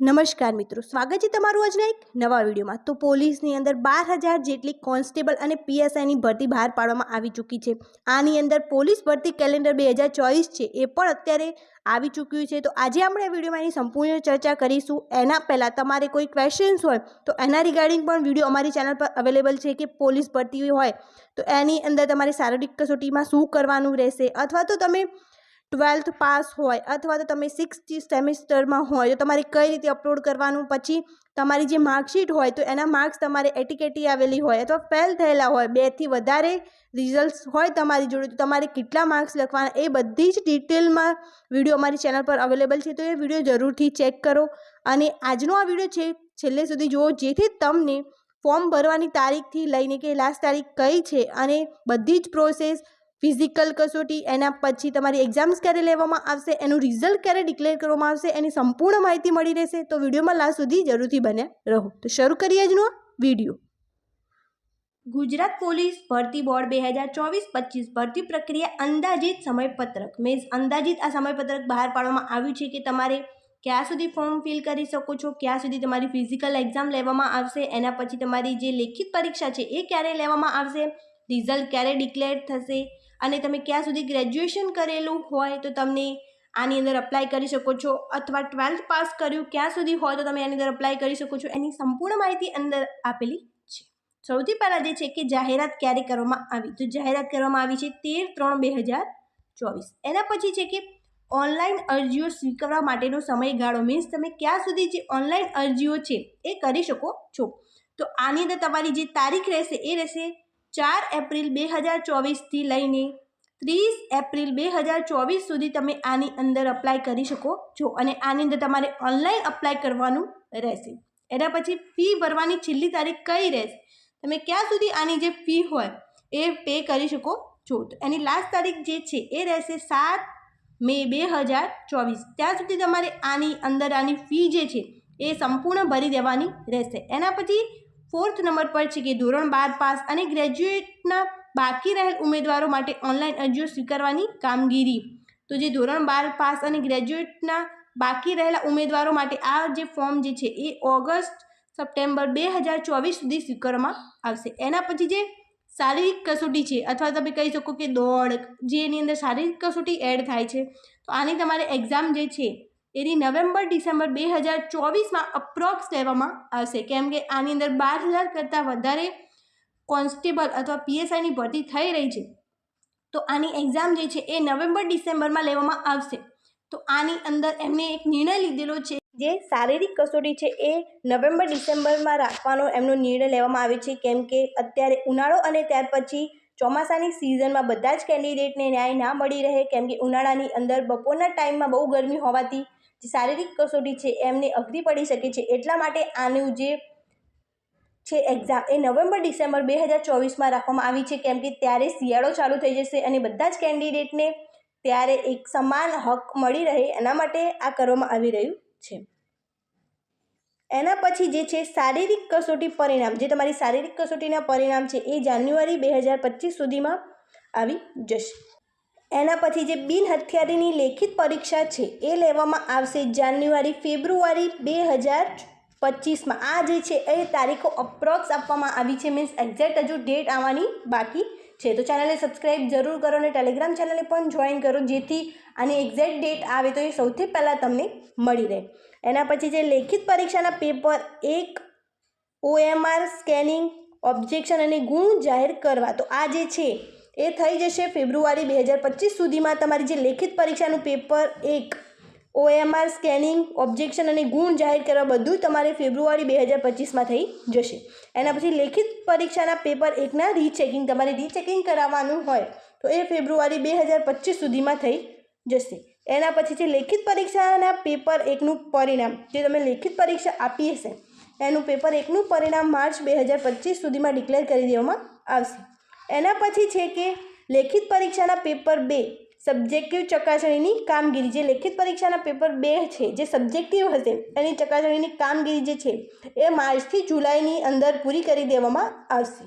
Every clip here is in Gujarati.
નમસ્કાર મિત્રો, સ્વાગત છે તમારું આજના એક નવા વિડીયોમાં. તો પોલીસની અંદર બાર હજાર જેટલી કોન્સ્ટેબલ અને પીએસઆઈની ભરતી બહાર પાડવામાં આવી ચૂકી છે. આની અંદર પોલીસ ભરતી કેલેન્ડર બે હજાર ચોવીસ છે એ પણ અત્યારે આવી ચૂક્યું છે. તો આજે આપણે આ વિડીયોમાં એની સંપૂર્ણ ચર્ચા કરીશું. એના પહેલાં તમારે કોઈ ક્વેશ્ચન્સ હોય, તો એના રિગાર્ડિંગ પણ વીડિયો અમારી ચેનલ પર અવેલેબલ છે કે પોલીસ ભરતી હોય, તો એની અંદર તમારે શારીરિક કસોટીમાં શું કરવાનું રહેશે? અથવા તો તમે ટ્વેલ્થ પાસ હોય અથવા તો તમે સિક્સ્થ સેમિસ્ટરમાં હોય તો તમારે કઈ રીતે અપલોડ કરવાનું, પછી તમારી જે માર્કશીટ હોય તો એના માર્ક્સ તમારે એટીકેટી આવેલી હોય અથવા ફેલ થયેલા હોય, બેથી વધારે રિઝલ્ટ્સ હોય તમારી જોડે, તો તમારે કેટલા માર્ક્સ લખવાના એ બધી જ ડિટેલમાં વીડિયો અમારી ચેનલ પર અવેલેબલ છે, તો એ વીડિયો જરૂરથી ચેક કરો. અને આજનો આ વીડિયો છે, છેલ્લે સુધી જુઓ, જેથી તમને ફોર્મ ભરવાની તારીખથી લઈને કે લાસ્ટ તારીખ કઈ છે અને બધી જ પ્રોસેસ ફિઝિકલ કસોટી, એના પછી તમારી એક્ઝામ્સ ક્યારે લેવામાં આવશે, એનું રિઝલ્ટ ક્યારે ડિક્લેર કરવામાં આવશે, એની સંપૂર્ણ માહિતી મળી રહેશે. તો વિડીયોમાં લાસ્ટ સુધી જરૂરથી બને રહો. તો શરૂ કરીએ આજનો વીડિયો. ગુજરાત પોલીસ ભરતી બોર્ડ બે હજાર ચોવીસ પચીસ ભરતી પ્રક્રિયા અંદાજિત સમયપત્રક. મીન્સ અંદાજિત આ સમયપત્રક બહાર પાડવામાં આવ્યું છે કે તમારે ક્યાં સુધી ફોર્મ ફિલ કરી શકો છો, ક્યાં સુધી તમારી ફિઝિકલ એક્ઝામ લેવામાં આવશે, એના પછી તમારી જે લેખિત પરીક્ષા છે એ ક્યારે લેવામાં આવશે રિઝલ્ટ ક્યારે ડિક્લેર થશે અને તમે ક્યાં સુધી ગ્રેજ્યુએશન કરેલું હોય તો તમને આની અંદર અપ્લાય કરી શકો છો. અથવા ટ્વેલ્થ પાસ કર્યું ક્યાં સુધી હોય તો તમે આની અંદર અપ્લાય કરી શકો છો. એની સંપૂર્ણ માહિતી અંદર આપેલી છે. સૌથી પહેલાં જે છે કે જાહેરાત ક્યારે કરવામાં આવી? તો જાહેરાત કરવામાં આવી છે તેર ત્રણ બે હજાર ચોવીસ. એના પછી છે કે ઓનલાઈન અરજીઓ સ્વીકારવા માટેનો સમયગાળો મીન્સ તમે ક્યાં સુધી જે ઓનલાઈન અરજીઓ છે એ કરી શકો છો. તો આની અંદર તમારી જે તારીખ રહેશે એ રહેશે ચાર એપ્રિલ બે હજાર ચોવીસથી લઈને ત્રીસ એપ્રિલ બે હજાર ચોવીસ સુધી તમે આની અંદર અપ્લાય કરી શકો છો અને આની અંદર તમારે ઓનલાઈન અપ્લાય કરવાનું રહેશે. એના પછી ફી ભરવાની છેલ્લી તારીખ કઈ રહેશે? તમે ક્યાં સુધી આની જે ફી હોય એ પે કરી શકો છો. તો એની લાસ્ટ તારીખ જે છે એ રહેશે સાત મે બે હજાર ચોવીસ. ત્યાં સુધી તમારે આની અંદર આની ફી જે છે એ સંપૂર્ણ ભરી દેવાની રહેશે. એના પછી ફોર્થ નંબર પર છે કે ધોરણ બાર પાસ અને ગ્રેજ્યુએટના બાકી રહેલ ઉમેદવારો માટે ઓનલાઈન અરજીઓ સ્વીકારવાની કામગીરી. તો જે ધોરણ બાર પાસ અને ગ્રેજ્યુએટના બાકી રહેલા ઉમેદવારો માટે આ જે ફોર્મ જે છે એ ઓગસ્ટ સપ્ટેમ્બર બે હજાર ચોવીસ સુધી સ્વીકારવામાં આવશે. એના પછી જે શારીરિક કસોટી છે, અથવા તમે કહી શકો કે દોડ, જે એની અંદર શારીરિક કસોટી એડ થાય છે, તો આની તમારે એક્ઝામ જે છે એની નવેમ્બર, ડિસેમ્બર બે હજાર ચોવીસમાં અપ્રોક્સ લેવામાં આવશે. કેમ કે આની અંદર બાર હજાર કરતાં વધારે કોન્સ્ટેબલ અથવા પીએસઆઈની ભરતી થઈ રહી છે. તો આની એક્ઝામ જે છે એ નવેમ્બર, ડિસેમ્બરમાં લેવામાં આવશે. તો આની અંદર એમને એક નિર્ણય લીધેલો છે જે શારીરિક કસોટી છે એ નવેમ્બર, ડિસેમ્બરમાં રાખવાનો એમનો નિર્ણય લેવામાં આવે છે. કેમ કે અત્યારે ઉનાળો અને ત્યાર પછી ચોમાસાની સિઝનમાં બધા જ કેન્ડિડેટને ન્યાય ના મળી રહે. કેમ કે ઉનાળાની અંદર બપોરના ટાઈમમાં બહુ ગરમી હોવાથી જે શારીરિક કસોટી છે, એમને અઘરી પડી શકે છે. એટલા માટે આનું જે છે એક્ઝામ એ નવેમ્બર, ડિસેમ્બર બે હજાર ચોવીસમાં રાખવામાં આવી છે. કેમ કે ત્યારે શિયાળો ચાલુ થઈ જશે અને બધા જ કેન્ડિડેટને ત્યારે એક સમાન હક મળી રહે, એના માટે આ કરવામાં આવી રહ્યું છે. એના પછી જે છે, શારીરિક કસોટી પરિણામ. જે તમારી શારીરિક કસોટીના પરિણામ છે, એ જાન્યુઆરી બે હજાર પચીસ સુધીમાં આવી જશે. એના પછી જે બિન હથિયારીની લેખિત પરીક્ષા છે, એ લેવામાં આવશે જાન્યુઆરી, ફેબ્રુઆરી બે હજાર પચીસમાં. આ જે છે, એ તારીખો અપ્રોક્સ આપવામાં આવી છે, મીન્સ એક્ઝેક્ટ હજુ ડેટ આવવાની બાકી છે. તો ચેનલને સબસ્ક્રાઈબ જરૂર કરો અને ટેલિગ્રામ ચેનલને પણ જોઈન કરો, જેથી આની એક્ઝેક્ટ ડેટ આવે તો એ સૌથી પહેલાં તમને મળી રહે. એના પછી જે લેખિત પરીક્ષાના પેપર, એક ઓએમઆર સ્કેનિંગ, ઓબ્જેક્શન અને ગુણ જાહેર કરવા. તો આ જે છે એ થઈ જશે ફેબ્રુઆરી બે હજાર પચીસ સુધીમાં તમારી જે લેખિત પરીક્ષાનું પેપર, એક, ઓએમઆર સ્કેનિંગ, ઓબ્જેક્શન અને ગુણ જાહેર કરવા બધું તમારે ફેબ્રુઆરી બે હજાર પચીસમાં થઈ જશે. એના પછી લેખિત પરીક્ષાના પેપર એકના રીચેકિંગ, તમારે રીચેકિંગ કરાવવાનું હોય તો એ ફેબ્રુઆરી બે હજાર પચીસ સુધીમાં થઈ જશે. એના પછી છે લેખિત પરીક્ષાના પેપર એકનું પરિણામ, જે તમે લેખિત પરીક્ષા આપી હશે, એનું પેપર એકનું પરિણામ માર્ચ બે હજાર પચીસ સુધીમાં ડિક્લેર કરી દેવામાં આવશે. એના પછી છે કે લેખિત પરીક્ષાના પેપર બે, સબ્જેક્ટિવ ચકાસણીની કામગીરી. જે લેખિત પરીક્ષાના પેપર બે છે, જે સબ્જેક્ટિવ હશે, એની ચકાસણીની કામગીરી જે છે, એ માર્ચથી જુલાઈની અંદર પૂરી કરી દેવામાં આવશે.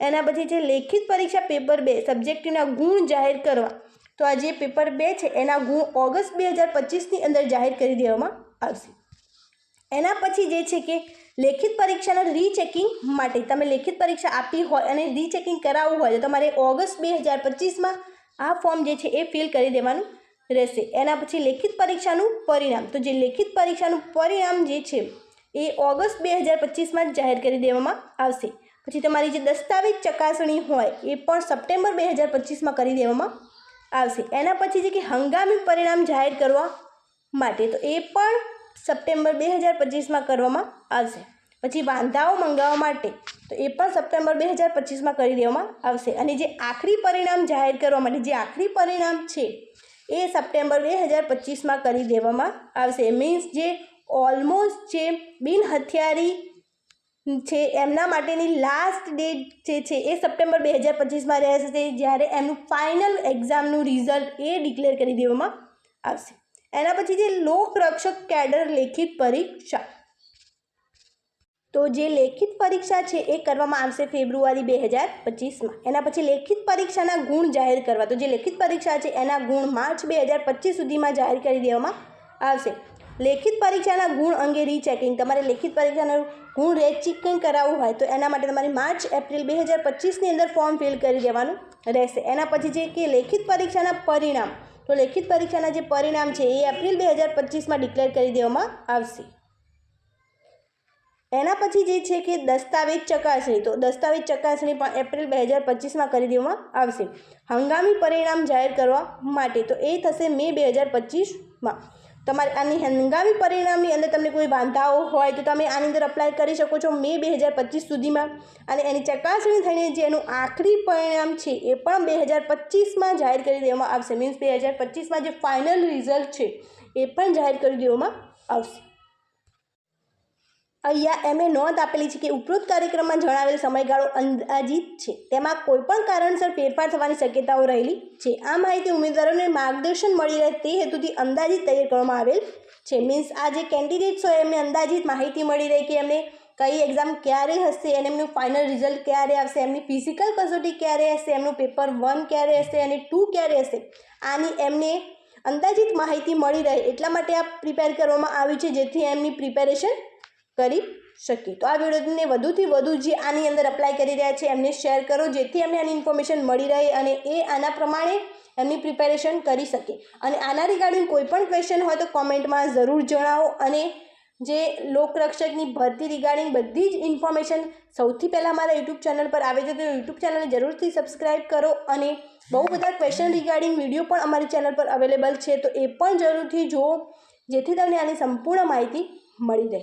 એના પછી છે, લેખિત પરીક્ષા પેપર બે, સબ્જેક્ટિવના ગુણ જાહેર કરવા. તો આ જે પેપર બે છે, એના ગુણ ઓગસ્ટ બે હજાર પચીસની અંદર જાહેર કરી દેવામાં આવશે. એના પછી જે છે કે લેખિત પરીક્ષાના રીચેકિંગ માટે તમે લેખિત પરીક્ષા આપી હોય અને રીચેકિંગ કરાવવું હોય તો તમારે ઓગસ્ટ બે હજાર પચીસમાં આ ફોર્મ જે છે એ ફિલ કરી દેવાનું રહેશે. એના પછી લેખિત પરીક્ષાનું પરિણામ. તો જે લેખિત પરીક્ષાનું પરિણામ જે છે એ ઓગસ્ટ બે હજાર પચીસમાં જાહેર કરી દેવામાં આવશે. પછી તમારી જે દસ્તાવેજ ચકાસણી હોય એ પણ સપ્ટેમ્બર બે હજાર પચીસમાં કરી દેવામાં આવશે. એના પછી જે કે હંગામી પરિણામ જાહેર કરવા માટે તો એ પણ સપ્ટેમ્બર બે હજાર પચીસમાં કરવામાં આવશે. પછી વાંધાઓ મંગાવવા માટે તો એ પણ સપ્ટેમ્બર બે હજાર પચીસમાં કરી દેવામાં આવશે. અને જે આખરી પરિણામ જાહેર કરવા માટે જે આખરી પરિણામ છે, એ સપ્ટેમ્બર બે હજાર પચીસમાં કરી દેવામાં આવશે. મીન્સ જે ઓલમોસ્ટ જે બિન હથિયારી છે, એમના માટેની લાસ્ટ ડેટ જે છે, એ સપ્ટેમ્બર બે હજાર પચીસમાં રહેશે. જ્યારે એમનું ફાઇનલ એક્ઝામનું રિઝલ્ટ એ ડિક્લેર કરી દેવામાં આવશે. એના પછી જે લોકરક્ષક કેડર લેખિત પરીક્ષા. તો જે લેખિત પરીક્ષા છે એ કરવામાં આવશે ફેબ્રુઆરી બે હજાર પચીસમાં. એના પછી લેખિત પરીક્ષાના ગુણ જાહેર કરવા. તો જે લેખિત પરીક્ષા છે એના ગુણ માર્ચ બે હજાર પચીસ સુધીમાં જાહેર કરી દેવામાં આવશે. લેખિત પરીક્ષાના ગુણ અંગે રીચેકિંગ. તમારે લેખિત પરીક્ષાનું ગુણ રેચેકિંગ કરાવવું હોય તો એના માટે તમારે માર્ચ, એપ્રિલ બે હજાર પચીસની અંદર ફોર્મ ફિલ કરી દેવાનું રહેશે. એના પછી જે કે લેખિત પરીક્ષાના પરિણામ તો લેખિત પરીક્ષાના જે પરિણામ છે એ એપ્રિલ બે હજાર પચીસમાં ડિક્લેર કરી દેવામાં આવશે. એના પછી જે છે કે દસ્તાવેજ ચકાસણી, તો દસ્તાવેજ ચકાસણી પણ એપ્રિલ બે હજાર પચીસમાં કરી દેવામાં આવશે. હંગામી પરિણામ જાહેર કરવા માટે તો એ થશે મે બે હજાર પચીસમાં. તમારે આની હંગામી પરિણામની અંદર તમને કોઈ વાંધાઓ હોય તો તમે આની અંદર અપ્લાય કરી શકો છો મે બે હજાર પચીસ સુધીમાં. અને એની ચકાસણી થઈને જે એનું આખરી પરિણામ છે એ પણ બે હજાર પચીસમાં જાહેર કરી દેવામાં આવશે. મીન્સ બે હજાર પચીસમાં જે ફાઇનલ રિઝલ્ટ છે એ પણ જાહેર કરી દેવામાં આવશે. અહીંયા એમણે નોંધ આપેલી છે કે ઉપરોક્ત કાર્યક્રમમાં જણાવેલ સમયગાળો અંદાજિત છે. તેમાં કોઈપણ કારણસર ફેરફાર થવાની શક્યતાઓ રહેલી છે. આ માહિતી ઉમેદવારોને માર્ગદર્શન મળી રહે તે હેતુથી અંદાજિત તૈયાર કરવામાં આવેલ છે. મીન્સ આ જે કેન્ડિડેટ્સ હોય એમને અંદાજિત માહિતી મળી રહે કે એમને કઈ એક્ઝામ ક્યારે હશે અને એમનું ફાઇનલ રિઝલ્ટ ક્યારે આવશે, એમની ફિઝિકલ કસોટી ક્યારે હશે, એમનું પેપર વન ક્યારે હશે અને ટુ ક્યારે હશે, આની એમને અંદાજિત માહિતી મળી રહે એટલા માટે આ પ્રિપેર કરવામાં આવ્યું છે. જેથી એમની પ્રિપેરેશન કરી શકીએ. તો આ વિડીયોને વધુથી વધુ જે આની અંદર અપ્લાય કરી રહ્યા છે, એમને શેર કરો, જેથી એમને આની ઇન્ફોર્મેશન મળી રહે અને એ આના પ્રમાણે એમની પ્રિપેરેશન કરી શકે. અને આના રિગાર્ડિંગ કોઈ પણ ક્વેશ્ચન હોય તો કોમેન્ટમાં જરૂર જણાવો અને જે લોકરક્ષકની ભરતી રિગાર્ડિંગ બધી જ ઇન્ફોર્મેશન સૌથી પહેલાં મારા યુટ્યુબ ચેનલ પર આવે છે તો યુટ્યુબ ચેનલને જરૂરથી સબસ્ક્રાઈબ કરો અને બહુ બધા ક્વેશ્ચન રિગાર્ડિંગ વીડિયો પણ અમારી ચેનલ પર અવેલેબલ છે, તો એ પણ જરૂરથી જુઓ, જેથી તમને આની સંપૂર્ણ માહિતી મળી રહે.